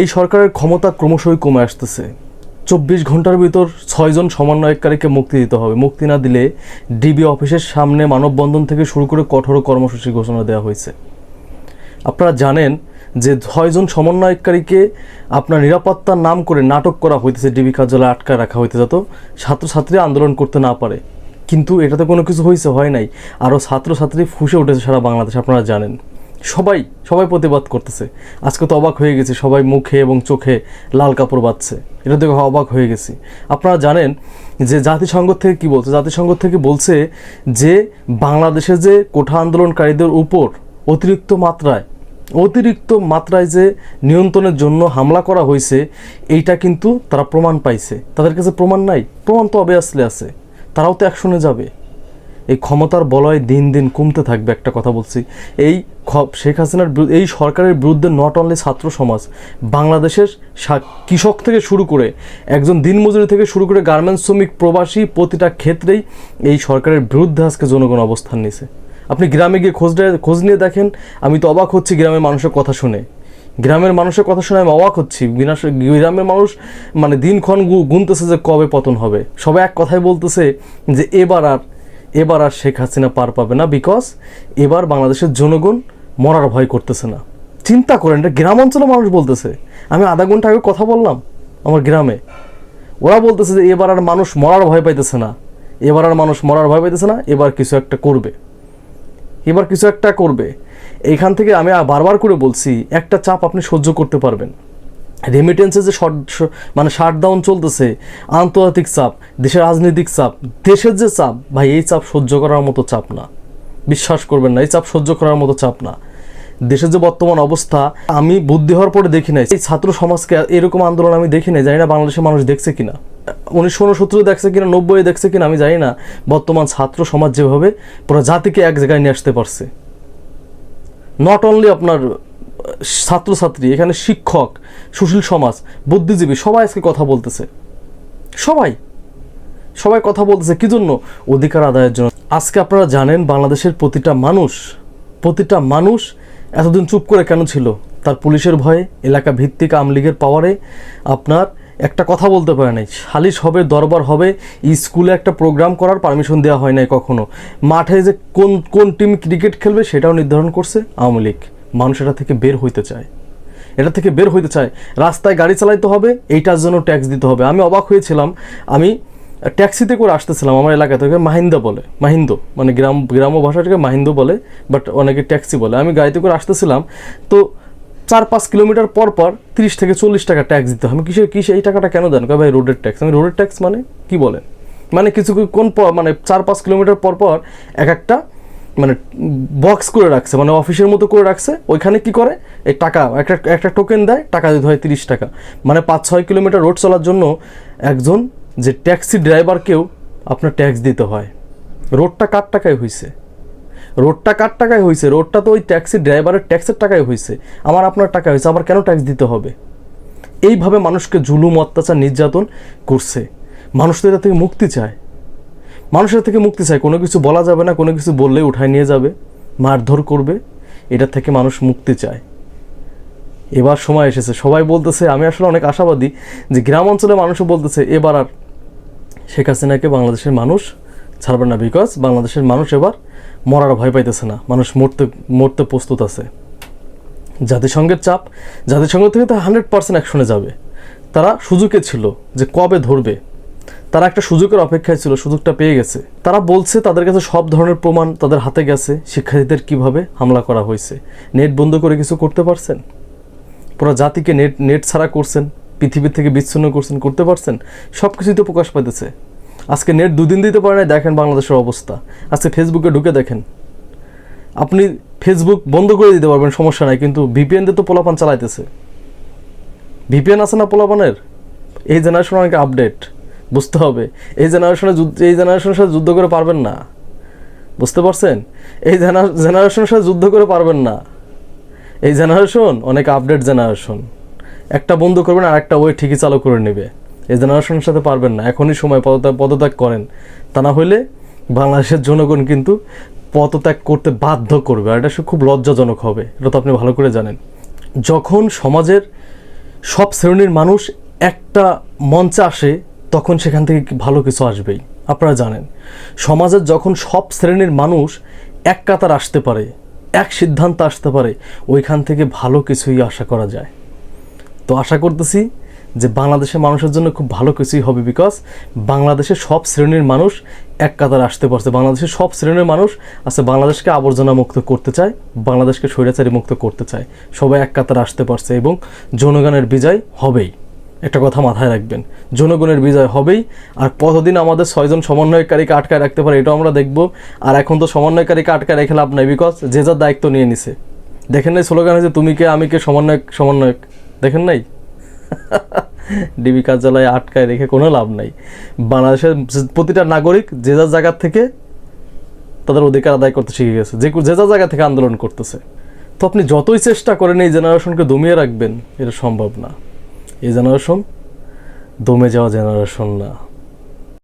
এই সরকারের ক্ষমতা ক্রমশই কমে আসতেছে। চব্বিশ ঘণ্টার ভিতর ছয়জন সমন্বয়কারীকে মুক্তি দিতে হবে। মুক্তি না দিলে ডিবি অফিসের সামনে মানববন্ধন থেকে শুরু করে কঠোর কর্মসূচি ঘোষণা দেওয়া হয়েছে। আপনারা জানেন যে ছয়জন সমন্বয়কারীকে আপনার নিরাপত্তার নাম করে নাটক করা হইতেছে, ডিবি কার্যালয়ে আটকা রাখা হইতে যাতে ছাত্রছাত্রী আন্দোলন করতে না পারে। কিন্তু এটাতে কোনো কিছু হয়েছে হয় নাই। আরও ছাত্রছাত্রী ফুসে উঠেছে সারা বাংলাদেশ, আপনারা জানেন। সবাই সবাই প্রতিবাদ করতেছে। আজকে তো অবাক হয়ে গেছি, সবাই মুখে এবং চোখে লাল কাপড় বাঁধছে। এটা দেখে অবাক হয়ে গেছি। আপনারা জানেন যে জাতিসংঘ থেকে কি বলছে? জাতিসংঘ থেকে বলছে যে বাংলাদেশে যে কোঠা আন্দোলনকারীদের উপর অতিরিক্ত মাত্রায় অতিরিক্ত মাত্রায় যে নিয়ন্ত্রণের জন্য হামলা করা হয়েছে, এইটা কিন্তু তারা প্রমাণ পাইছে। তাদের কাছে প্রমাণ নাই। প্রমাণ তো অবে আসলে আছে। তারাও তো অ্যাকশনে যাবে। এই ক্ষমতার বলয় দিন দিন কমতে থাকবে, একটা কথা বলছি। এই শেখ হাসিনার এই সরকারের বিরুদ্ধে নট অনলি ছাত্র সমাজ, বাংলাদেশের কৃষক থেকে শুরু করে, একজন দিনমজুরি থেকে শুরু করে গার্মেন্টস শ্রমিক, প্রবাসী, প্রতিটা ক্ষেত্রেই এই সরকারের বিরুদ্ধে আজকে জনগণ অবস্থান নিছে আপনি গ্রামে গিয়ে খোঁজ খোঁজ নিয়ে দেখেন, আমি তো অবাক হচ্ছি গ্রামের মানুষের কথা শুনে। গ্রামের মানুষের কথা শুনে আমি অবাক হচ্ছি। গ্রামের মানুষ মানে দিনক্ষণ গুনতেছে যে কবে পতন হবে। সবাই এক কথাই বলতেছে যে এবার আর এবার আর শেখ হাসিনা পার পাবে না বিকজ এবার বাংলাদেশের জনগণ মরার ভয় করতেছে না। চিন্তা করেন, এটা গ্রাম অঞ্চলে মানুষ বলতেছে। আমি আধা ঘণ্টা আগে কথা বললাম আমার গ্রামে। ওরা বলতেছে যে এবার আর মানুষ মরার ভয় পাইতেছে না। এবার আর মানুষ মরার ভয় পাইতেছে না, এবার কিছু একটা করবে। এবার কিছু একটা করবে। এখান থেকে আমি বারবার করে বলছি, একটা চাপ আপনি সহ্য করতে পারবেন। রেমিটেন্সে যে শর্ট মানে শাটডাউন চলতেছে, আন্তর্জাতিক চাপ, দেশের রাজনৈতিক চাপ, দেশের যে চাপ, ভাই এই চাপ সহ্য করার মতো চাপ না। বিশ্বাস করবেন না, এই চাপ সহ্য করার মতো চাপ না। দেশের যে বর্তমান অবস্থা, আমি বুদ্ধি হওয়ার পরে দেখি নাই। এই ছাত্র সমাজকে এরকম আন্দোলন আমি দেখি নাই, জানি না বাংলাদেশের মানুষ দেখছে কিনা। উনিশশো উনসত্তর দেখছে কিনা, নব্বই দেখছে কিনা, আমি জানি না। বর্তমান ছাত্র সমাজ যেভাবে, পুরো জাতিকে এক জায়গায় নিয়ে আসতে পারছে। নট অনলি আপনার ছাত্রছাত্রী, এখানে শিক্ষক, সুশীল সমাজ, বুদ্ধিজীবী, সবাই আজকে কথা বলতেছে। সবাই। সবাই কথা বলতেছে। কি জন্য? অধিকার আদায়ের জন্য। আজকে আপনারা জানেন বাংলাদেশের প্রতিটা মানুষ প্রতিটা মানুষ এতদিন চুপ করে কেন ছিল? তার পুলিশের ভয়ে এলাকা ভিত্তিক আওয়ামী লীগের পাওয়ারে আপনার একটা কথা বলতে পারে নাই। সালিশ হবে, দরবার হবে, স্কুলে একটা প্রোগ্রাম করার পারমিশন দেওয়া হয় নাই কখনো। মাঠে যে কোন কোন টিম ক্রিকেট খেলবে সেটাও নির্ধারণ করছে আওয়ামী লীগ। মানুষ এটা থেকে বের হইতে চায়। এটা থেকে বের হইতে চায়, রাস্তায় গাড়ি চালাইতে হবে, এইটার জন্য ট্যাক্স দিতে হবে। আমি অবাক হয়েছিলাম, আমি ট্যাক্সিতে করে আসতেছিলাম আমার এলাকা থেকে মাহিন্দা বলে মাহিন্দ মানে গ্রাম, গ্রাম্য ভাষাটাকে মাহিন্দ বলে বাট অনেকে ট্যাক্সি বলে। আমি গাড়িতে করে আসতেছিলাম, তো চার পাঁচ কিলোমিটার পর পর তিরিশ থেকে চল্লিশ টাকা ট্যাক্স দিতে হবে আমি কিসের কিসে এই টাকাটা কেন দেন? ভাই রোডের ট্যাক্স। আমি রোডের ট্যাক্স মানে? কি বলেন? মানে কিছু কোন মানে চার পাঁচ কিলোমিটার পর পর এক একটা মানে বক্স করে রাখছে মানে অফিসের মতো করে রাখছে, ওইখানে কি করে? এই টাকা, একটা একটা টোকেন দেয়, টাকা দিতে হয় তিরিশ টাকা। মানে পাঁচ ছয় কিলোমিটার রোড চলার জন্য একজন যে ট্যাক্সি ড্রাইভারকেও আপনার ট্যাক্স দিতে হয়। রোডটা কার টাকায় হয়েছে রোডটা কার টাকায় হয়েছে রোডটা তো ওই ট্যাক্সি ড্রাইভারের ট্যাক্সের টাকায় হয়েছে আমার, আপনার টাকা হয়েছে আবার কেন ট্যাক্স দিতে হবে? এইভাবে মানুষকে জুলুম, অত্যাচার, নির্যাতন করছে। মানুষ তো এটা থেকে মুক্তি চায়। মানুষের থেকে মুক্তি চায়। কোনো কিছু বলা যাবে না, কোনো কিছু বললে উঠায় নিয়ে যাবে, মারধর করবে, এটা থেকে মানুষ মুক্তি চায়। এবার সময় এসেছে। সবাই বলতেছে, আমি আসলে অনেক আশাবাদী যে গ্রাম অঞ্চলে মানুষও বলতেছে, এবার আর শেখ হাসিনাকে বাংলাদেশের মানুষ ছাড়বে না বিকজ বাংলাদেশের মানুষ এবার মরার ভয় পাইতেছে না। মানুষ মরতে মরতে প্রস্তুত আছে। জাতিসংঘের চাপ, জাতিসংঘ থেকে তো হান্ড্রেড পার্সেন্ট অ্যাকশনে যাবে। তারা সুযোগে ছিল যে কবে ধরবে। তারা একটা সুযোগের অপেক্ষায় ছিল, সুযোগটা পেয়ে গেছে। তারা বলছে, তাদের কাছে সব ধরনের প্রমাণ তাদের হাতে গেছে, শিক্ষার্থীদের কীভাবে হামলা করা হয়েছে। নেট বন্ধ করে কিছু করতে পারছেন? পুরো জাতিকে নেট নেট ছাড়া করছেন, পৃথিবী থেকে বিচ্ছিন্ন করছেন, করতে পারছেন? সব কিছুই তো প্রকাশ পাইতেছে। আজকে নেট দুদিন দিতে পারে না দেখেন বাংলাদেশের অবস্থা। আজকে ফেসবুকে ঢুকে দেখেন। আপনি ফেসবুক বন্ধ করে দিতে পারবেন, সমস্যা নাই, কিন্তু ভিপিএন দিয়ে তো পোলাপান চালাইতেছে। ভিপিএন আছে না পোলাপানের? এই জেনারেশন অনেক আপডেট। বুঝতে হবে। এই জেনারেশনে এই জেনারেশনের সাথে যুদ্ধ করে পারবেন না। বুঝতে পারছেন? এই জেনারেশনের সাথে যুদ্ধ করে পারবেন না। এই জেনারেশন অনেক আপডেট জেনারেশন একটা বন্ধ করবেন আর একটা ওই ঠিকই চালু করে নেবে। এই জেনারেশনের সাথে পারবেন না। এখনই সময় পদত্যাগ পদত্যাগ করেন। তা না হলে বাংলাদেশের জনগণ কিন্তু পদত্যাগ করতে বাধ্য করবে। আর এটা খুব লজ্জাজনক হবে। এটা তো আপনি ভালো করে জানেন। যখন সমাজের সব শ্রেণির মানুষ একটা মঞ্চে আসে তখন সেখান থেকে ভালো কিছু আসবেই। আপনারা জানেন, সমাজের যখন সব শ্রেণির মানুষ এক কাতার আসতে পারে, এক সিদ্ধান্ত আসতে পারে, ওইখান থেকে ভালো কিছুই আশা করা যায়। তো আশা করতেছি যে বাংলাদেশের মানুষের জন্য খুব ভালো কিছুই হবে বিকজ বাংলাদেশের সব শ্রেণির মানুষ এক কাতার আসতে পারছে। বাংলাদেশের সব শ্রেণির মানুষ আছে, বাংলাদেশকে আবর্জনা মুক্ত করতে চায়, বাংলাদেশকে স্বৈরাচারী মুক্ত করতে চায়। সবাই এক কাতার আসতে পারছে এবং জনগণের বিজয় হবেই। একটা কথা মাথায় রাখবেন। জনগণের বিজয় হবেই, আর কতদিন আমাদের ছয়জন সমন্বয়কারীকে আটকায় রাখতে পারে এটাও আমরা দেখব। আর এখন তো সমন্বয়কারীকে আটকায় রেখে লাভ নাই বিকজ যে যার দায়িত্ব নিয়ে নিছে। দেখেন নাই স্লোগান হয়েছে তুমি কে, আমি কে, সমন্বয়ক সমন্বয়ক? দেখেন নাই? ডিবি কার্যালয়ে আটকায় রেখে কোনো লাভ নাই। বাংলাদেশের প্রতিটা নাগরিক যে যার জায়গা থেকে তাদের অধিকার আদায় করতে শিখে গেছে। যে যে যার জায়গা থেকে আন্দোলন করতেছে। তো আপনি যতই চেষ্টা করেন এই জেনারেশনকে দমিয়ে রাখবেন, এটা সম্ভব না। এই জেনারেশন দমে যাওয়া জেনারেশন না।